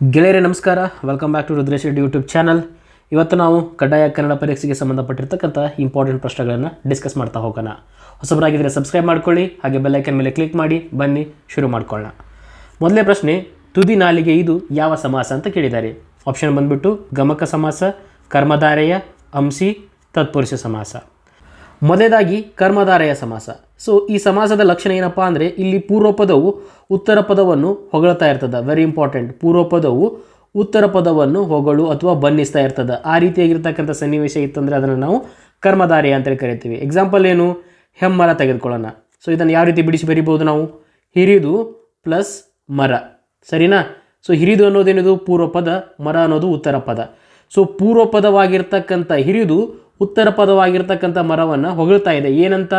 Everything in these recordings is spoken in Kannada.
ಗೆಳೆಯರೇ, ನಮಸ್ಕಾರ. Welcome back to Rudresh Reddy YouTube channel ಇವತ್ತು ನಾವು ಕಡ್ಡಾಯ ಕನ್ನಡ ಪರೀಕ್ಷೆಗೆ ಸಂಬಂಧಪಟ್ಟಿರ್ತಕ್ಕಂಥ ಇಂಪಾರ್ಟೆಂಟ್ ಪ್ರಶ್ನೆಗಳನ್ನು ಡಿಸ್ಕಸ್ ಮಾಡ್ತಾ ಹೋಗೋಣ. ಹೊಸಬರಾಗಿದ್ದರೆ ಸಬ್ಸ್ಕ್ರೈಬ್ ಮಾಡ್ಕೊಳ್ಳಿ, ಹಾಗೆ ಬೆಲ್ಲೈಕನ್ ಮೇಲೆ ಕ್ಲಿಕ್ ಮಾಡಿ, ಬನ್ನಿ, ಶುರು ಮಾಡ್ಕೊಳ್ಳೋಣ. ಮೊದಲನೇ ಪ್ರಶ್ನೆ, ತುದಿ ನಾಲಿಗೆ ಇದು ಯಾವ ಸಮಾಸ ಅಂತ ಕೇಳಿದ್ದಾರೆ. ಆಪ್ಷನ್ ಬಂದ್ಬಿಟ್ಟು ಗಮಕ ಸಮಾಸ, ಕರ್ಮಧಾರೆಯ, ಅಂಸಿ, ತತ್ಪುರುಷ ಸಮಾಸ. ಮೊದಲೇದಾಗಿ ಕರ್ಮಧಾರಯ ಸಮಾಸ. ಸೊ ಈ ಸಮಾಸದ ಲಕ್ಷಣ ಏನಪ್ಪ ಅಂದರೆ ಇಲ್ಲಿ ಪೂರ್ವ ಪದವು ಉತ್ತರ ಪದವನ್ನು ಹೊಗಳ್ತಾ ಇರ್ತದೆ. ವೆರಿ ಇಂಪಾರ್ಟೆಂಟ್ ಪೂರ್ವ ಪದವು ಉತ್ತರ ಪದವನ್ನು ಹೊಗಳು ಅಥವಾ ಬನ್ನಿಸ್ತಾ ಇರ್ತದೆ. ಆ ರೀತಿಯಾಗಿರ್ತಕ್ಕಂಥ ಸನ್ನಿವೇಶ ಇತ್ತಂದರೆ ಅದನ್ನು ನಾವು ಕರ್ಮಧಾರಯ ಅಂತೇಳಿ ಕರಿತೀವಿ. ಎಕ್ಸಾಂಪಲ್ ಏನು? ಹೆಮ್ಮರ ತೆಗೆದುಕೊಳ್ಳೋಣ. ಸೊ ಇದನ್ನು ಯಾವ ರೀತಿ ಬಿಡಿಸಿ ಬರಿಬೋದು ನಾವು? ಹಿರಿದು ಪ್ಲಸ್ ಮರ. ಸರಿನಾ? ಸೊ ಹಿರಿದು ಅನ್ನೋದೇನಿದು? ಪೂರ್ವ ಪದ ಮರ ಅನ್ನೋದು ಉತ್ತರ ಪದ. ಸೊ ಪೂರ್ವ ಪದವಾಗಿರ್ತಕ್ಕಂಥ ಹಿರಿದು ಉತ್ತರ ಪದವಾಗಿರ್ತಕ್ಕಂಥ ಮರವನ್ನು ಹೊಗಳ್ತಾ ಇದೆ. ಏನಂತ?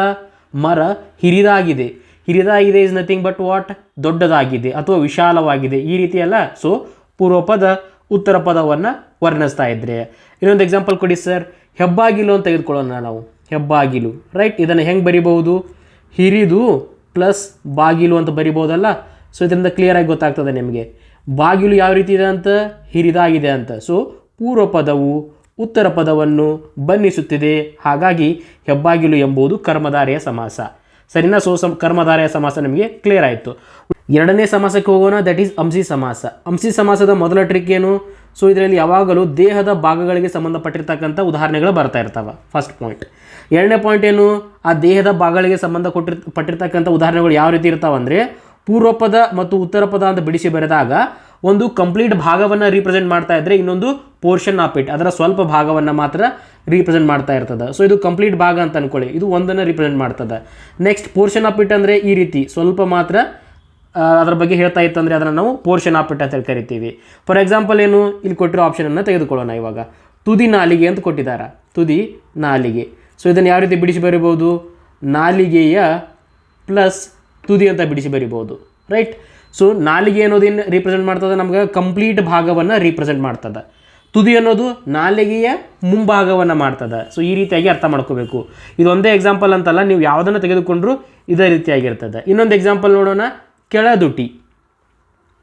ಮರ ಹಿರಿದಾಗಿದೆ. ಹಿರಿದಾಗಿದೆ ಇಸ್ ನಥಿಂಗ್ ಬಟ್ ವಾಟ್ ದೊಡ್ಡದಾಗಿದೆ ಅಥವಾ ವಿಶಾಲವಾಗಿದೆ. ಈ ರೀತಿಯಲ್ಲ ಸೊ ಪೂರ್ವ ಪದ ಉತ್ತರ ಪದವನ್ನು ವರ್ಣಿಸ್ತಾ ಇದ್ರೆ. ಇನ್ನೊಂದು ಎಕ್ಸಾಂಪಲ್ ಕೊಡಿ ಸರ್ ಹೆಬ್ಬಾಗಿಲು ಅಂತ ತೆಗೆದುಕೊಳ್ಳೋಣ ನಾವು. ಹೆಬ್ಬಾಗಿಲು ರೈಟ್ ಇದನ್ನು ಹೆಂಗೆ ಬರಿಬಹುದು? ಹಿರಿದು ಪ್ಲಸ್ ಬಾಗಿಲು ಅಂತ ಬರಿಬೋದಲ್ಲ ಸೊ ಇದರಿಂದ ಕ್ಲಿಯರಾಗಿ ಗೊತ್ತಾಗ್ತದೆ ನಿಮಗೆ. ಬಾಗಿಲು ಯಾವ ರೀತಿ ಇದೆ ಅಂತ? ಹಿರಿದಾಗಿದೆ ಅಂತ. ಸೊ ಪೂರ್ವ ಪದವು ಉತ್ತರ ಪದವನ್ನು ಬನ್ನಿಸುತ್ತಿದೆ ಹಾಗಾಗಿ ಹೆಬ್ಬಾಗಿಲು ಎಂಬುದು ಕರ್ಮಧಾರೆಯ ಸಮಾಸ. ಸರಿನಾ ಸೋ ಸಮ ಕರ್ಮಧಾರೆಯ ಸಮಾಸ ನಿಮಗೆ ಕ್ಲಿಯರ್ ಆಯಿತು. ಎರಡನೇ ಸಮಾಸಕ್ಕೆ ಹೋಗೋಣ ದಟ್ ಈಸ್ ಅಂಸಿ ಸಮಾಸ. ಅಂಸಿ ಸಮಾಸದ ಮೊದಲ ಟ್ರಿಕ್ ಏನು? ಸೊ ಇದರಲ್ಲಿ ಯಾವಾಗಲೂ ದೇಹದ ಭಾಗಗಳಿಗೆ ಸಂಬಂಧಪಟ್ಟಿರ್ತಕ್ಕಂಥ ಉದಾಹರಣೆಗಳು ಬರ್ತಾ ಇರ್ತಾವೆ. ಫಸ್ಟ್ ಪಾಯಿಂಟ್ ಎರಡನೇ ಪಾಯಿಂಟ್ ಏನು? ಆ ದೇಹದ ಭಾಗಗಳಿಗೆ ಸಂಬಂಧ ಕೊಟ್ಟಿರ್, ಪಟ್ಟಿರ್ತಕ್ಕಂಥ ಉದಾಹರಣೆಗಳು ಯಾವ ರೀತಿ ಇರ್ತಾವಂದರೆ ಪೂರ್ವ ಪದ ಮತ್ತು ಉತ್ತರ ಪದ ಅಂತ ಬಿಡಿಸಿ ಬರೆದಾಗ ಒಂದು ಕಂಪ್ಲೀಟ್ ಭಾಗವನ್ನು ರೀಪ್ರೆಸೆಂಟ್ ಮಾಡ್ತಾ ಇದ್ದರೆ ಇನ್ನೊಂದು ಪೋರ್ಷನ್ ಆಫ್ ಇಟ್ ಅದರ ಸ್ವಲ್ಪ ಭಾಗವನ್ನು ಮಾತ್ರ ರೀಪ್ರೆಸೆಂಟ್ ಮಾಡ್ತಾ ಇರ್ತದೆ. ಸೊ ಇದು ಕಂಪ್ಲೀಟ್ ಭಾಗ ಅಂತ ಅನ್ಕೊಳ್ಳಿ. ಇದು ಒಂದನ್ನು ರೀಪ್ರೆಸೆಂಟ್ ಮಾಡ್ತದೆ. ನೆಕ್ಸ್ಟ್ ಪೋರ್ಷನ್ ಆಫ್ ಇಟ್ ಅಂದರೆ ಈ ರೀತಿ. ಸ್ವಲ್ಪ ಮಾತ್ರ ಅದರ ಬಗ್ಗೆ ಹೇಳ್ತಾ ಇತ್ತಂದರೆ ಅದನ್ನು ನಾವು ಪೋರ್ಷನ್ ಆಫ್ ಇಟ್ ಅಂತ ಹೇಳಿ ಕರಿತೀವಿ. ಫಾರ್ ಎಕ್ಸಾಂಪಲ್ ಏನು? ಇಲ್ಲಿ ಕೊಟ್ಟಿರೋ ಆಪ್ಷನನ್ನು ತೆಗೆದುಕೊಳ್ಳೋಣ ಇವಾಗ. ತುದಿ ನಾಲಿಗೆ ಅಂತ ಕೊಟ್ಟಿದ್ದಾರೆ ತುದಿ ನಾಲಿಗೆ. ಸೊ ಇದನ್ನು ಯಾವ ರೀತಿ ಬಿಡಿಸಿ ಬರಿಬೋದು ನಾಲಿಗೆಯ ಪ್ಲಸ್ ತುದಿ ಅಂತ ಬಿಡಿಸಿ ಬರಿಬೋದು ರೈಟ್ ಸೊ ನಾಲಿಗೆ ಅನ್ನೋದೇನು ರೀಪ್ರೆಸೆಂಟ್ ಮಾಡ್ತದೆ? ನಮ್ಗೆ ಕಂಪ್ಲೀಟ್ ಭಾಗವನ್ನು ರೀಪ್ರೆಸೆಂಟ್ ಮಾಡ್ತದೆ. ತುದಿ ಅನ್ನೋದು ನಾಲಿಗೆಯ ಮುಂಭಾಗವನ್ನು ಮಾಡ್ತದೆ. ಸೊ ಈ ರೀತಿಯಾಗಿ ಅರ್ಥ ಮಾಡ್ಕೋಬೇಕು. ಇದೊಂದೇ ಎಕ್ಸಾಂಪಲ್ ಅಂತಲ್ಲ, ನೀವು ಯಾವುದನ್ನು ತೆಗೆದುಕೊಂಡ್ರೂ ಇದೇ ರೀತಿಯಾಗಿರ್ತದೆ. ಇನ್ನೊಂದು ಎಕ್ಸಾಂಪಲ್ ನೋಡೋಣ. ಕೆಳದುಟಿ.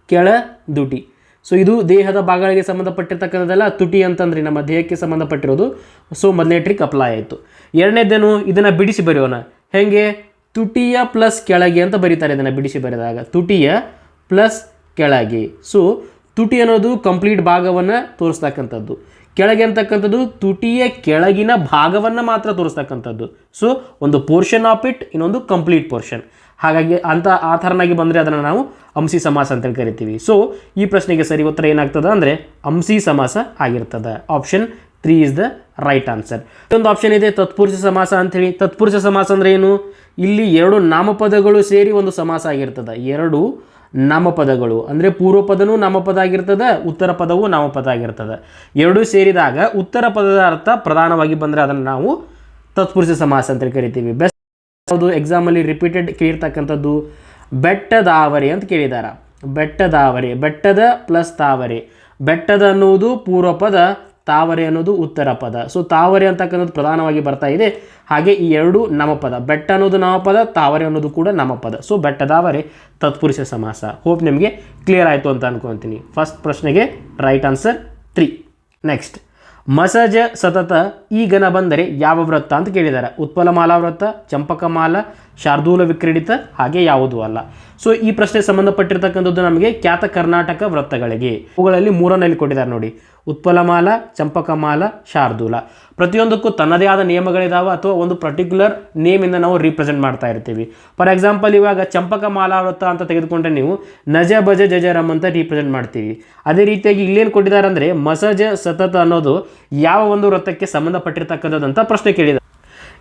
ಕೆಳದುಟಿ. ಸೊ ಇದು ದೇಹದ ಭಾಗಗಳಿಗೆ ಸಂಬಂಧಪಟ್ಟಿರ್ತಕ್ಕಂಥದ್ದೆಲ್ಲ ತುಟಿ ಅಂತಂದ್ರೆ, ನಮ್ಮ ದೇಹಕ್ಕೆ ಸಂಬಂಧಪಟ್ಟಿರೋದು. ಸೊ ಮೊದಲನೇ ಟ್ರಿಕ್ ಅಪ್ಲೈ ಆಯಿತು. ಎರಡನೇದೇನು ಇದನ್ನು ಬಿಡಿಸಿ ಬರೆಯೋಣ. ಹೇಗೆ? ತುಟಿಯ ಪ್ಲಸ್ ಕೆಳಗೆ ಅಂತ ಬರೀತಾರೆ ಇದನ್ನು ಬಿಡಿಸಿ ಬರೆದಾಗ. ತುಟಿಯ ಪ್ಲಸ್ ಕೆಳಗೆ. ಸೊ ತುಟಿ ಅನ್ನೋದು ಕಂಪ್ಲೀಟ್ ಭಾಗವನ್ನು ತೋರಿಸ್ತಕ್ಕಂಥದ್ದು. ಕೆಳಗೆ ಅಂತಕ್ಕಂಥದ್ದು ತುಟಿಯ ಕೆಳಗಿನ ಭಾಗವನ್ನು ಮಾತ್ರ ತೋರಿಸ್ತಕ್ಕಂಥದ್ದು. ಸೊ ಒಂದು ಪೋರ್ಷನ್ ಆಫ್ ಇಟ್ ಇನ್ನೊಂದು ಕಂಪ್ಲೀಟ್ ಪೋರ್ಷನ್ ಹಾಗಾಗಿ ಅಂತ ಆ ಥರನಾಗಿ ಬಂದರೆ ಅದನ್ನು ನಾವು ಅಂಸಿ ಸಮಾಸ ಅಂತೇಳಿ ಕರಿತೀವಿ. ಸೊ ಈ ಪ್ರಶ್ನೆಗೆ ಸರಿ ಉತ್ತರ ಏನಾಗ್ತದೆ ಅಂದರೆ ಅಂಸಿ ಸಮಾಸ ಆಗಿರ್ತದೆ. Option three is the right answer ಇನ್ನೊಂದು ಆಪ್ಷನ್ ಇದೆ ತತ್ಪುರುಷ ಸಮಾಸ ಅಂಥೇಳಿ ತತ್ಪುರುಷ ಸಮಾಸ ಅಂದರೆ ಏನು? ಇಲ್ಲಿ ಎರಡು ನಾಮಪದಗಳು ಸೇರಿ ಒಂದು ಸಮಾಸ ಆಗಿರ್ತದೆ. ಎರಡು ನಾಮಪದಗಳು ಅಂದರೆ ಪೂರ್ವಪದನೂ ನಾಮಪದ ಆಗಿರ್ತದೆ, ಉತ್ತರ ಪದವೂ ನಾಮಪದ ಆಗಿರ್ತದೆ. ಎರಡೂ ಸೇರಿದಾಗ ಉತ್ತರ ಪದದ ಅರ್ಥ ಪ್ರಧಾನವಾಗಿ ಬಂದರೆ ಅದನ್ನು ನಾವು ತತ್ಪುರುಷ ಸಮಾಸ ಅಂತ ಕರಿತೀವಿ. ಬೆಸ್ಟ್ ಯಾವುದು ಎಕ್ಸಾಮಲ್ಲಿ ರಿಪೀಟೆಡ್ ಕೇಳಿರ್ತಕ್ಕಂಥದ್ದು ಬೆಟ್ಟದಾವರೆ ಅಂತ ಕೇಳಿದಾರ. ಬೆಟ್ಟದಾವರೆ, ಬೆಟ್ಟದ ಪ್ಲಸ್ ತಾವರೆ. ಬೆಟ್ಟದ ಅನ್ನುವುದು ಪೂರ್ವ ಪದ ತಾವರೆ ಅನ್ನೋದು ಉತ್ತರ ಪದ. ಸೊ ತಾವರೆ ಅಂತಕ್ಕಂಥದ್ದು ಪ್ರಧಾನವಾಗಿ ಬರ್ತಾ ಇದೆ. ಹಾಗೆ ಈ ಎರಡು ನಮಪದ ಬೆಟ್ಟ ಅನ್ನೋದು ನಾಮಪದ ತಾವರೆ ಅನ್ನೋದು ಕೂಡ ನಮಪದ ಸೊ ಬೆಟ್ಟದಾವರೆ ತತ್ಪುರುಷ ಸಮಾಸ. ಹೋಪ್ ನಿಮಗೆ ಕ್ಲಿಯರ್ ಆಯಿತು ಅಂತ ಅನ್ಕೊತೀನಿ. ಫಸ್ಟ್ ಪ್ರಶ್ನೆಗೆ ರೈಟ್ ಆನ್ಸರ್ ತ್ರೀ ನೆಕ್ಸ್ಟ್ ಮಸಜ ಸತತ ಈ ಗಣ ಬಂದರೆ ಯಾವ ವೃತ್ತ ಅಂತ ಕೇಳಿದ್ದಾರೆ ಉತ್ಪಲಮಾಲಾ ವೃತ್ತ ಚಂಪಕಮಾಲ ಶಾರ್ದೂಲ ವಿಕ್ರೀಡಿತ, ಹಾಗೆ ಯಾವುದೂ ಅಲ್ಲ. ಸೊ ಈ ಪ್ರಶ್ನೆ ಸಂಬಂಧಪಟ್ಟಿರ್ತಕ್ಕಂಥದ್ದು ನಮಗೆ ಖ್ಯಾತ ಕರ್ನಾಟಕ ವೃತ್ತಗಳಿಗೆ. ಅವುಗಳಲ್ಲಿ ಮೂರನಲ್ಲಿ ಕೊಟ್ಟಿದ್ದಾರೆ ನೋಡಿ. ಉತ್ಪಲಮಾಲ, ಚಂಪಕಮಾಲ, ಶಾರ್ದೂಲ. ಪ್ರತಿಯೊಂದಕ್ಕೂ ತನ್ನದೇ ಆದ ನಿಯಮಗಳಿದಾವೆ ಅಥವಾ ಒಂದು ಪರ್ಟಿಕ್ಯುಲರ್ ನೇಮಿಂದ ನಾವು ರೀಪ್ರೆಸೆಂಟ್ ಮಾಡ್ತಾ ಇರ್ತೀವಿ. ಫಾರ್ ಎಕ್ಸಾಂಪಲ್ ಇವಾಗ ಚಂಪಕಮಾಲಾ ವೃತ್ತ ಅಂತ ತೆಗೆದುಕೊಂಡ್ರೆ ನೀವು ನಜ ಭಜ ಜಜರಮ್ ಅಂತ ರೀಪ್ರೆಸೆಂಟ್ ಮಾಡ್ತೀವಿ. ಅದೇ ರೀತಿಯಾಗಿ ಇಲ್ಲೇನು ಕೊಟ್ಟಿದ್ದಾರೆ ಅಂದರೆ ಮಸಜ ಸತತ ಅನ್ನೋದು ಯಾವ ಒಂದು ವೃತ್ತಕ್ಕೆ ಸಂಬಂಧಪಟ್ಟಿರ್ತಕ್ಕಂಥದ್ದು ಅಂತ ಪ್ರಶ್ನೆ ಕೇಳಿದ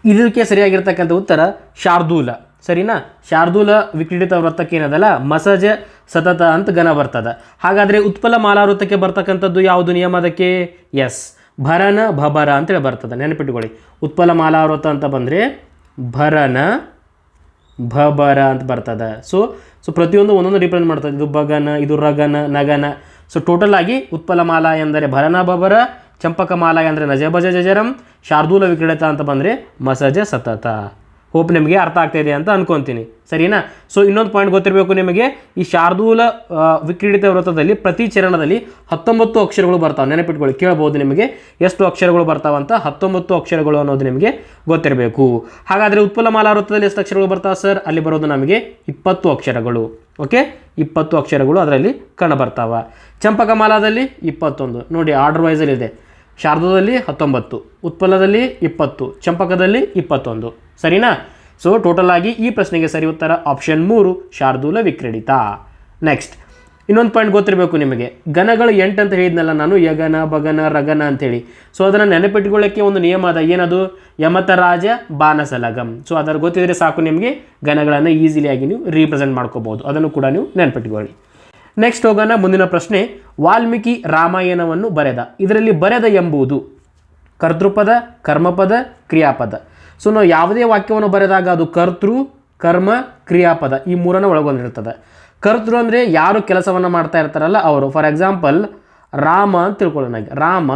ಇದಕ್ಕೆ ಸರಿಯಾಗಿರ್ತಕ್ಕಂಥ ಉತ್ತರ ಶಾರ್ದೂಲ. ಸರಿನಾ? ಶಾರ್ದೂಲ ವಿಕ್ರೀಡಿತ ವೃತ್ತಕ್ಕೆ ಏನದಲ್ಲ? ಮಸಜ ಸತತ ಅಂತ ಗಣ ಬರ್ತದೆ. ಹಾಗಾದರೆ ಉತ್ಪಲ ಮಾಲಾ ವೃತ್ತಕ್ಕೆ ಬರ್ತಕ್ಕಂಥದ್ದು ಯಾವುದು ನಿಯಮ ಅದಕ್ಕೆ? ಎಸ್. ಭರನ, ಭಬರ ಅಂತೇಳಿ ಬರ್ತದೆ. ನೆನಪಿಟ್ಕೊಳ್ಳಿ. ಉತ್ಪಲ ಮಾಲಾವೃತ ಅಂತ ಬಂದರೆ ಭರನ, ಭಬರ ಅಂತ ಬರ್ತದೆ. ಸೊ ಸೊ ಪ್ರತಿಯೊಂದು ಒಂದೊಂದು ರಿಪ್ರೆಸೆಂಟ್ ಮಾಡ್ತದೆ. ಇದು ಬಗನ ಇದು ರಗನ, ನಗನ. ಸೊ ಟೋಟಲ್ ಆಗಿ ಉತ್ಪಲ ಮಾಲಾ ಎಂದರೆ ಭರನ ಬಬರ ಚಂಪಕಮಾಲ ಅಂದರೆ ನಜಬಜ ಜಜರಂ, ಶಾರ್ದೂಲ ವಿಕ್ರೀಡತ ಅಂತ ಬಂದರೆ ಮಸಜ ಸತತ. ಹೋಪ್ ನಿಮಗೆ ಅರ್ಥ ಆಗ್ತಾ ಇದೆ ಅಂತ ಅನ್ಕೊಂತೀನಿ. ಸರಿನಾ? ಸೊ ಇನ್ನೊಂದು ಪಾಯಿಂಟ್ ಗೊತ್ತಿರಬೇಕು ನಿಮಗೆ. ಈ ಶಾರ್ದೂಲ ವಿಕ್ರೀಡಿತ ವೃತ್ತದಲ್ಲಿ ಪ್ರತಿ ಚರಣದಲ್ಲಿ ಹತ್ತೊಂಬತ್ತು ಅಕ್ಷರಗಳು ಬರ್ತಾವೆ. ನೆನಪಿಟ್ಕೊಳ್ಳಿ, ಕೇಳ್ಬೋದು ನಿಮಗೆ. ಎಷ್ಟು ಅಕ್ಷರಗಳು ಬರ್ತಾವಂತ ಹತ್ತೊಂಬತ್ತು ಅಕ್ಷರಗಳು ಅನ್ನೋದು ನಿಮಗೆ ಗೊತ್ತಿರಬೇಕು. ಹಾಗಾದರೆ ಉತ್ಪಲಮಾಲಾ ವೃತ್ತದಲ್ಲಿ ಎಷ್ಟು ಅಕ್ಷರಗಳು ಬರ್ತಾವೆ ಸರ್? ಅಲ್ಲಿ ಬರೋದು ನಮಗೆ ಇಪ್ಪತ್ತು ಅಕ್ಷರಗಳು. ಓಕೆ ಇಪ್ಪತ್ತು ಅಕ್ಷರಗಳು ಅದರಲ್ಲಿ ಕಂಡು ಬರ್ತಾವ ಚಂಪಕಮಾಲಾದಲ್ಲಿ ಇಪ್ಪತ್ತೊಂದು. ನೋಡಿ ಆರ್ಡರ್ ವೈಸಲ್ಲಿ ಇದೆ. ಶಾರದದಲ್ಲಿ ಹತ್ತೊಂಬತ್ತು, ಉತ್ಪಲದಲ್ಲಿ ಇಪ್ಪತ್ತು, ಚಂಪಕದಲ್ಲಿ ಇಪ್ಪತ್ತೊಂದು. ಸರಿನಾ? ಸೊ ಟೋಟಲ್ ಆಗಿ ಈ ಪ್ರಶ್ನೆಗೆ ಸರಿ ಉತ್ತರ ಆಪ್ಷನ್ ಮೂರು, ಶಾರ್ದೂಲ ವಿಕ್ರೀಡಿತ. ನೆಕ್ಸ್ಟ್ ಇನ್ನೊಂದು ಪಾಯಿಂಟ್ ಗೊತ್ತಿರಬೇಕು ನಿಮಗೆ. ಗಣಗಳು ಎಂಟು ಅಂತ ಹೇಳಿದ್ನಲ್ಲ ನಾನು, ಯಗನ ಬಗನ ರಗನ ಅಂತೇಳಿ. ಸೊ ಅದನ್ನು ನೆನಪಿಟ್ಕೊಳ್ಳೋಕ್ಕೆ ಒಂದು ನಿಯಮ ಅದ ಏನದು? ಯಮತರಾಜ, ಬಾನಸಲಗಂ. ಸೊ ಅದರ ಗೊತ್ತಿದ್ರೆ ಸಾಕು ನಿಮಗೆ. ಗಣಗಳನ್ನು ಈಸಿಲಿಯಾಗಿ ನೀವು ರೀಪ್ರೆಸೆಂಟ್ ಮಾಡ್ಕೋಬೋದು. ಅದನ್ನು ಕೂಡ ನೀವು ನೆನಪಿಟ್ಕೊಳ್ಳಿ. ನೆಕ್ಸ್ಟ್ ಹೋಗೋಣ, ಮುಂದಿನ ಪ್ರಶ್ನೆ. ವಾಲ್ಮೀಕಿ ರಾಮಾಯಣವನ್ನು ಬರೆದ. ಇದರಲ್ಲಿ ಬರೆದ ಎಂಬುದು ಕರ್ತೃಪದ, ಕರ್ಮಪದ, ಕ್ರಿಯಾಪದ. ಸೊ ನಾವು ಯಾವುದೇ ವಾಕ್ಯವನ್ನು ಬರೆದಾಗ ಅದು ಕರ್ತೃ, ಕರ್ಮ, ಕ್ರಿಯಾಪದ. ಈ ಮೂರನ್ನು ಒಳಗೊಂಡಿರ್ತದೆ. ಕರ್ತೃ ಅಂದರೆ ಯಾರು ಕೆಲಸವನ್ನು ಮಾಡ್ತಾ ಇರ್ತಾರಲ್ಲ ಅವರು. ಫಾರ್ ಎಕ್ಸಾಂಪಲ್ ರಾಮ ಅಂತ ತಿಳ್ಕೊಳ್ಳೋಣ. ರಾಮ